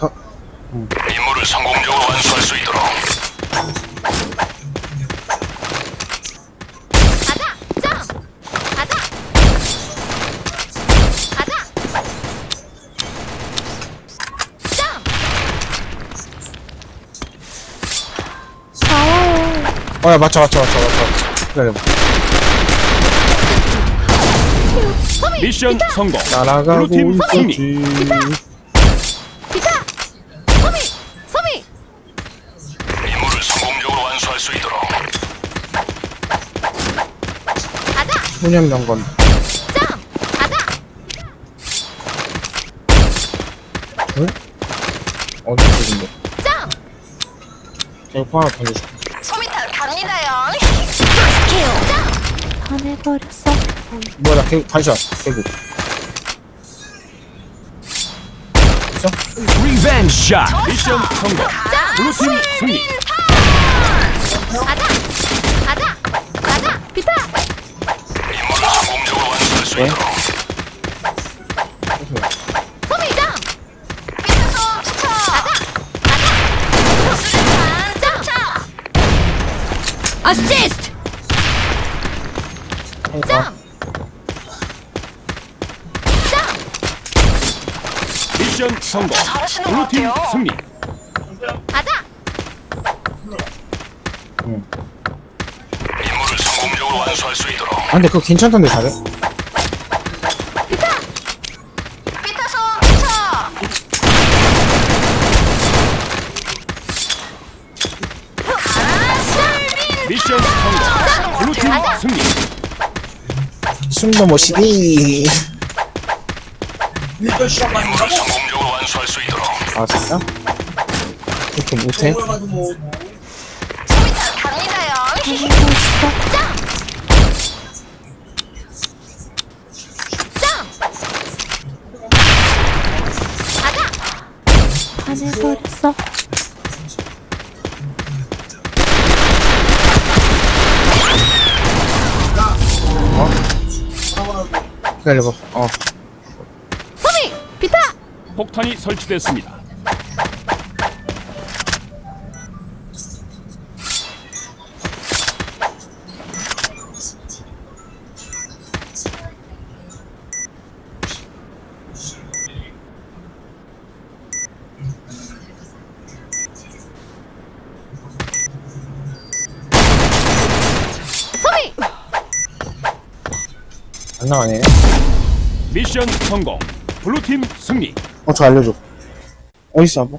더, 임무를 성공적으로 완수할 수 있도록 가자! 점! 가자! 가자! 점! 어, 야, 맞춰, 맞춰, 맞춰, 맞춰. 기다려봐. 미션 성공. 날아가고 블루팀 승리. 있었지. 소년 명건. 점! 가자! 응? 어디 쪽인데? 점! 제가 포 하나 던져줄게. 소미탄 갑니다요! 스킬! 점! 반해버렸어. 뭐야, 나 개구, 반샷. 개구. 리벤지 샷. 미션 성공. 블루팀 승리. 가자! 네? 가자! 수류탄! 어시스트! 점! 점! 미션 성공. 블루팀 승리. 가자! 임무를 성공적으로 완수할 수 있도록 아, 근데 그거 괜찮던데, 잘해? 비타! 비타소 추천! 미션 성공. 블루팀 승리. 숨도 못 쉬기. 성공적으로 완수할 수 있도록 아, 진짜? 그렇게 못해? 갑니다요! 점! 점! 가자! 반해버렸어. 기다려봐. 어. 소미! 비타! 폭탄이 설치됐습니다. 안 나가네. 미션 성공. 블루팀 승리. 어, 저 알려줘. 어딨어, 아버?